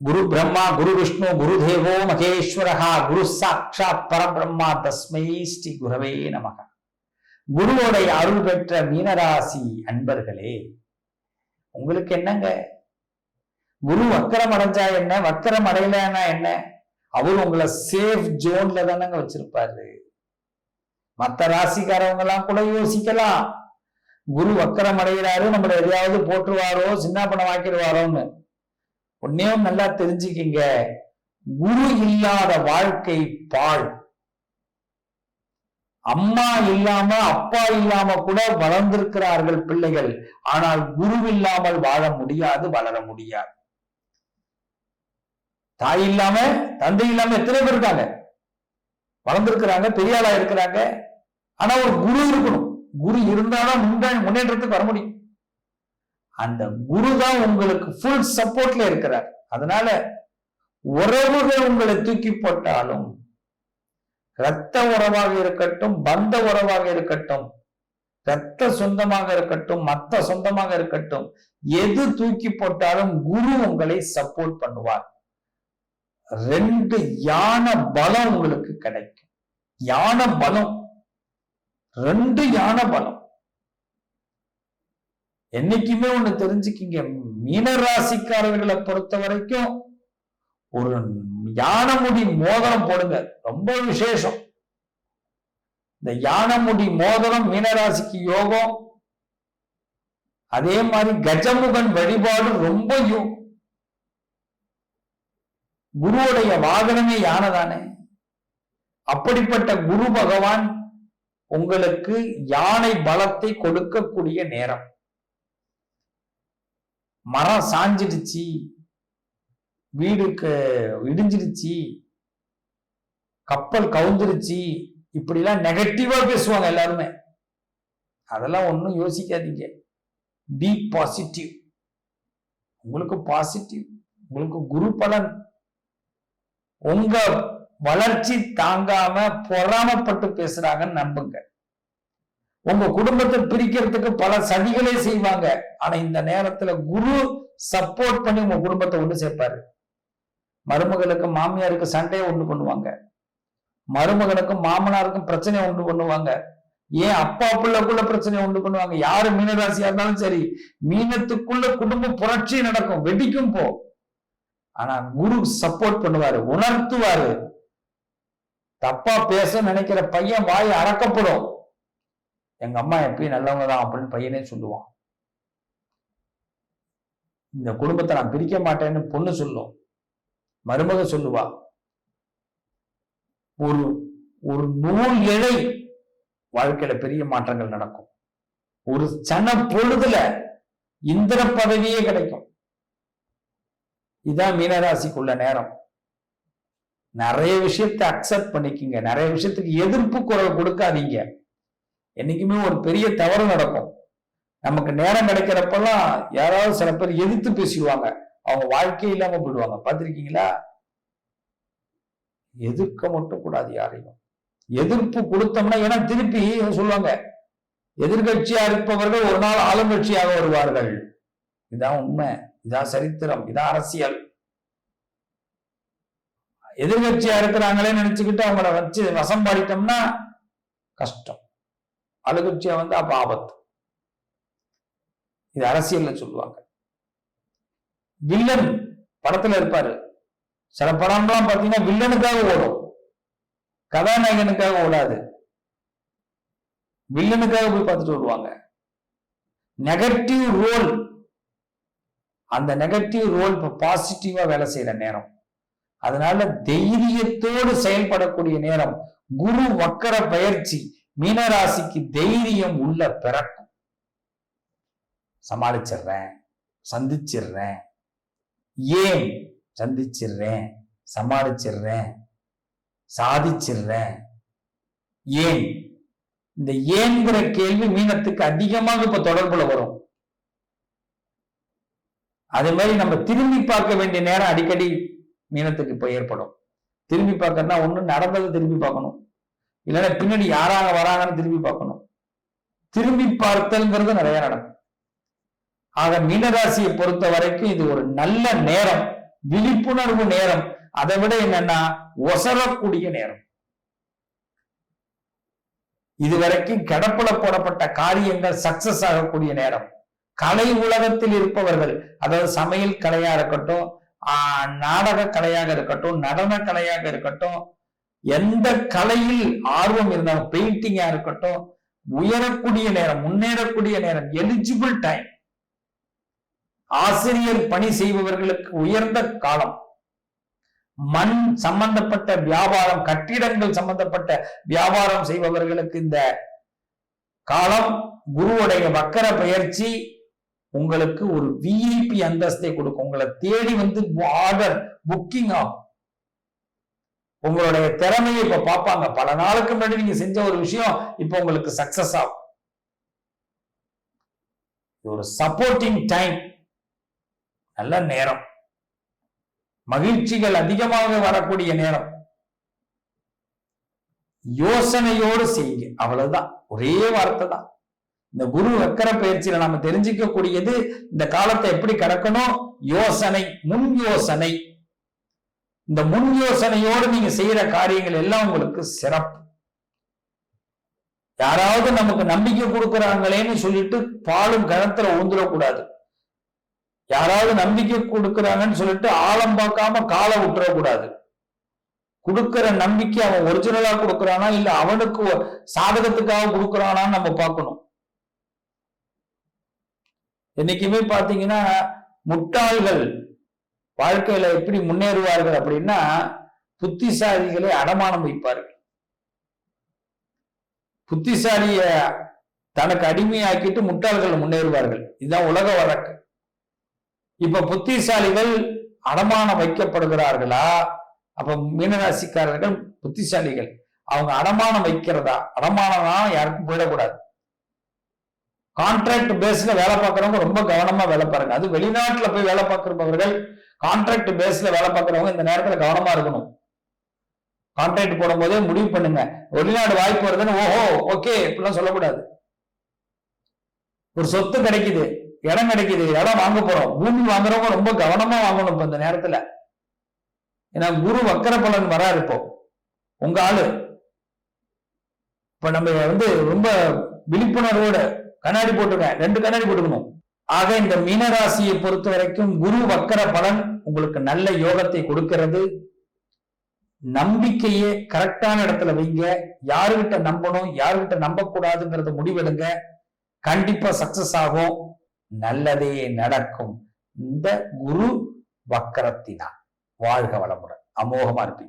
குரு பிரம்மா குரு விஷ்ணு குரு தேவோ மகேஸ்வரஹா குரு சாட்சாத் பரபிரம்மா தஸ்மை ஸ்ரீ குரவே நமக. குருவோடைய அருள் பெற்ற மீனராசி அன்பர்களே உங்களுக்கு என்னங்க? குரு வக்கரம் அடைஞ்சா என்ன? வக்கரம் அடையலன்னா என்ன? அவர் உங்களை சேஃப் ஜோன்ல தானங்க வச்சிருப்பாரு. மத்த ராசிக்காரவங்க எல்லாம் கூட யோசிக்கலாம். குரு வக்கரம் அடைகிறாரு நம்மள எதையாவது போட்டுருவாரோ சின்ன பணம் ஆக்கிடுவாரோன்னு ஒன்னையும் நல்லா தெரிஞ்சுக்கிங்க. குரு இல்லாத வாழ்க்கை பாழ். அம்மா இல்லாம அப்பா இல்லாம கூட வளர்ந்திருக்கிறார்கள் பிள்ளைகள். ஆனால் குரு இல்லாமல் வாழ முடியாது வளர முடியாது. தாய் இல்லாம தந்தை இல்லாம எத்தனை பேர் இருக்காங்க? வளர்ந்திருக்கிறாங்க பெரியாளா இருக்கிறாங்க. ஆனா ஒரு குரு இருக்கணும். குரு இருந்தாதான் முன்னேற்றத்துக்கு வர முடியும். அந்த குரு தான் உங்களுக்கு ஃபுல் சப்போர்ட்ல இருக்கிறார். அதனால உறவுகள் உங்களை தூக்கி போட்டாலும் இரத்த உறவாக இருக்கட்டும் பந்த உறவாக இருக்கட்டும் இரத்த சொந்தமாக இருக்கட்டும் மத்த சொந்தமாக இருக்கட்டும் எது தூக்கி போட்டாலும் குரு உங்களை சப்போர்ட் பண்ணுவார். ரெண்டு யானை பலம் உங்களுக்கு கிடைக்கும். யானை பலம். ரெண்டு யானை பலம். என்னைக்குமே ஒண்ணு தெரிஞ்சுக்கிங்க. மீன ராசிக்காரர்களை பொறுத்த வரைக்கும் ஒரு யானமுடி மோதிரம் போடுங்க. ரொம்ப விசேஷம். இந்த யானமுடி மோதிரம் மீனராசிக்கு யோகம். அதே மாதிரி கஜமுகன் வழிபாடு ரொம்ப யோகம் குருவுடைய வாகனமே யானை தானே அப்படிப்பட்ட குரு பகவான் உங்களுக்கு யானை பலத்தை கொடுக்கக்கூடிய நேரம். மரம் சாஞ்சிடுச்சு. வீடுக்கு இடிஞ்சிடுச்சு. கப்பல் கவுந்துருச்சு. இப்படிலாம் நெகட்டிவா பேசுவாங்க எல்லாருமே. அதெல்லாம் ஒன்றும் யோசிக்காதீங்க. பி பாசிட்டிவ் உங்களுக்கு பாசிட்டிவ் உங்களுக்கு குரு பலன். உங்க வளர்ச்சி தாங்காம பொறாமப்பட்டு பேசுறாங்கன்னு நம்புங்க. உங்க குடும்பத்தை பிரிக்கிறதுக்கு பல சதிகளே செய்வாங்க. ஆனா இந்த நேரத்துல குரு சப்போர்ட் பண்ணி உங்க குடும்பத்தை ஒன்று சேர்ப்பாரு. மருமகளுக்கு மாமியாருக்கு சண்டையை உண்டு பண்ணுவாங்க. மருமகனுக்கும் மாமனாருக்கும் பிரச்சனையை உண்டு பண்ணுவாங்க. ஏன் அப்பா பிள்ளைக்குள்ள பிரச்சனையை உண்டு பண்ணுவாங்க? யாரு மீனராசியா இருந்தாலும் சரி மீனத்துக்குள்ள குடும்ப புரட்சி நடக்கும். வெடிக்கும் போ. ஆனா குரு சப்போர்ட் பண்ணுவாரு உணர்த்துவாரு. தப்பா பேச நினைக்கிற பையன் வாய் அறக்கப்படும். எங்க அம்மா எப்பயும் நல்லவங்க தான் அப்படின்னு பையனே சொல்லுவான். இந்த குடும்பத்தை நான் பிரிக்க மாட்டேன்னு பொண்ணு சொல்லும். மருமக சொல்லுவா ஒரு ஒரு நூல் இழை வாழ்க்கையில பெரிய மாற்றங்கள் நடக்கும். ஒரு சன பொழுதுல இந்திர பதவியே கிடைக்கும். இதான் மீனராசிக்குள்ள நேரம். நிறைய விஷயத்தை அக்செப்ட் பண்ணிக்கிங்க. நிறைய விஷயத்துக்கு எதிர்ப்பு குரல் கொடுக்காதீங்க. என்னைக்குமே ஒரு பெரிய தவறு நடக்கும். நமக்கு நேரம் கிடைக்கிறப்பெல்லாம் யாராவது சில பேர் எதிர்த்து பேசிடுவாங்க. அவங்க வாழ்க்கை இல்லாம போயிடுவாங்க. பார்த்திருக்கீங்களா? எதிர்க்க மட்டும் கூடாது யாரையும். எதிர்ப்பு கொடுத்தோம்னா ஏன்னா திருப்பி சொல்லுவாங்க எதிர்கட்சியா இருப்பவர்கள் ஒரு நாள் ஆளுங்கட்சியாக வருவார்கள். இதான் உண்மை. இதான் சரித்திரம். இதான் அரசியல். எதிர்கட்சியா இருக்கிறாங்களே நினைச்சுக்கிட்டு அவங்கள வச்சு வசம் பாடிட்டோம்னா கஷ்டம். அழுகட்சியா வந்து அப்ப ஆபத்து. இது அரசியல்ல சொல்லுவாங்க. வில்லன் படத்துல இருப்பாரு. சில படம்லாம் பாத்தீங்கன்னா வில்லனுக்காக ஓடும். கதாநாயகனுக்காக ஓடாது. வில்லனுக்காக போய் பார்த்துட்டு வருவாங்க. நெகட்டிவ் ரோல் அந்த நெகட்டிவ் ரோல் இப்ப பாசிட்டிவா வேலை செய்யற நேரம். அதனால தைரியத்தோடு செயல்படக்கூடிய நேரம். குரு வக்கர பயிற்சி. மீனராசிக்கு தைரியம் உள்ள பிறக்கும். சமாளிச்சிடுறேன் சந்திச்சிடுறேன் ஏன் சந்திச்சிடுறேன் சமாளிச்சிடுறேன் சாதிச்சிடுறேன் ஏன்? இந்த ஏன்கிற கேள்வி மீனத்துக்கு அதிகமாக இப்ப தொடர்புல வரும். அதே மாதிரி நம்ம திரும்பி பார்க்க வேண்டிய நேரம் அடிக்கடி மீனத்துக்கு இப்ப ஏற்படும். திரும்பி பார்க்கறதுனா ஒண்ணு நடந்ததை திரும்பி பார்க்கணும். இல்லைன்னா பின்னாடி யாராக வராங்கன்னு திரும்பி பார்க்கணும். திரும்பி பார்த்தல்ங்கிறது நிறைய நடக்கும். ஆக மீனராசியை பொறுத்த வரைக்கும் இது ஒரு நல்ல நேரம். விழிப்புணர்வு நேரம். அதை விட என்னன்னா ஒசரக்கூடிய நேரம். இதுவரைக்கும் கிடப்புல போடப்பட்ட காரியங்கள் சக்சஸ் ஆகக்கூடிய நேரம். கலை உலகத்தில் இருப்பவர்கள் அதாவது சமையல் கலையா இருக்கட்டும் ஆஹ் நாடக கலையாக இருக்கட்டும் நடன கலையாக இருக்கட்டும் எந்த கலையில் ஆர்வம் இருந்தாலும் பெயிண்டிங்கா இருக்கட்டும் உயரக்கூடிய நேரம் முன்னேறக்கூடிய நேரம் எலிஜிபிள் டைம் ஆசிரியர் பணி செய்பவர்களுக்கு உயர்ந்த காலம். மண் சம்பந்தப்பட்ட வியாபாரம் கட்டிடங்கள் சம்பந்தப்பட்ட வியாபாரம் செய்பவர்களுக்கு இந்த காலம் குருவுடைய வக்கர பயிற்சி உங்களுக்கு ஒரு விஐபி அந்தஸ்தை கொடுக்கும். உங்களை தேடி வந்து ஆர்டர் புக்கிங் ஆகும். உங்களுடைய திறமையை இப்ப பார்ப்பாங்க. பல நாளுக்கு முன்னாடி நீங்க செஞ்ச ஒரு விஷயம் இப்ப உங்களுக்கு சக்சஸ் ஆகும். ஒரு சப்போர்ட்டிங் டைம் நல்ல நேரம். மகிழ்ச்சிகள் அதிகமாக வரக்கூடிய நேரம். யோசனையோடு செய்யுங்க. அவ்வளவுதான். ஒரே வார்த்தை தான். இந்த குரு வக்கர பயிற்சியில நாம தெரிஞ்சுக்க கூடியது இந்த காலத்தை எப்படி கடக்கணும்? யோசனை முன் யோசனை. இந்த முன் யோசனையோடு நீங்க செய்யற காரியங்கள் எல்லாம் உங்களுக்கு சிறப்பு. யாராவது நமக்கு நம்பிக்கை கொடுக்கறாங்களேன்னு சொல்லிட்டு பாலும் கணத்துல ஊந்துடக்கூடாது யாராவது நம்பிக்கை கொடுக்குறாங்கன்னு சொல்லிட்டு ஆழம் பார்க்காம காலை விட்டுறக்கூடாது. கொடுக்கிற நம்பிக்கை அவன் ஒரிஜினலா கொடுக்குறானா இல்ல அவனுக்கு சாதகத்துக்காக கொடுக்குறானான்னு நம்ம பார்க்கணும். என்னைக்குமே பாத்தீங்கன்னா முட்டாள்கள் வாழ்க்கையில எப்படி முன்னேறுவார்கள் அப்படின்னா புத்திசாலிகளை அடமானம் வைப்பார்கள். புத்திசாலிய தனக்கு அடிமையாக்கிட்டு முட்டாள்கள் முன்னேறுவார்கள். இதுதான் உலக வழக்கு. இப்ப புத்திசாலிகள் அடமானம் வைக்கப்படுகிறார்களா? அப்ப மீனராசிக்காரர்கள் புத்திசாலிகள். அவங்க அடமானம் வைக்கிறதா? அடமானம்னா யாருக்கும் போயிடக்கூடாது. கான்ட்ராக்ட் பேஸ்ல வேலை பார்க்கறவங்க ரொம்ப கவனமா வேலை பாருங்க. அது வெளிநாட்டுல போய் வேலை பார்க்கிறவர்கள் கான்ட்ராக்ட் பேஸ்ல வேலை பார்க்குறவங்க இந்த நேரத்தில் கவனமா இருக்கணும். கான்ட்ராக்ட் போடும் போதே முடிவு பண்ணுங்க. வெளிநாடு வாய்ப்பு வருதுன்னு ஓஹோ ஓகே இப்படிலாம் சொல்லக்கூடாது. ஒரு சொத்து கிடைக்குது இடம் கிடைக்குது இடம் வாங்க போறோம். பூமி வாங்குறவங்க ரொம்ப கவனமா வாங்கணும் இப்போ இந்த நேரத்துல. ஏன்னா குரு வக்கர பலன் வராரு இப்போ. உங்க ஆளு. இப்ப நம்ம வந்து ரொம்ப விழிப்புணர்வோட கண்ணாடி போட்டுங்க ரெண்டு கண்ணாடி போட்டுக்கணும். ஆக இந்த மீனராசியை பொறுத்த வரைக்கும் குரு வக்கர பலன் உங்களுக்கு நல்ல யோகத்தை கொடுக்கிறது. நம்பிக்கையே கரெக்டான இடத்துல வைங்க. யாருகிட்ட நம்பணும் யாருகிட்ட நம்ப கூடாதுங்கிறத முடிவெடுங்க. கண்டிப்பா சக்சஸ் ஆகும். நல்லதே நடக்கும். இந்த குரு வக்கரத்தினால். வாழ்க வளமுடன். அமோகமா இருப்பீங்க.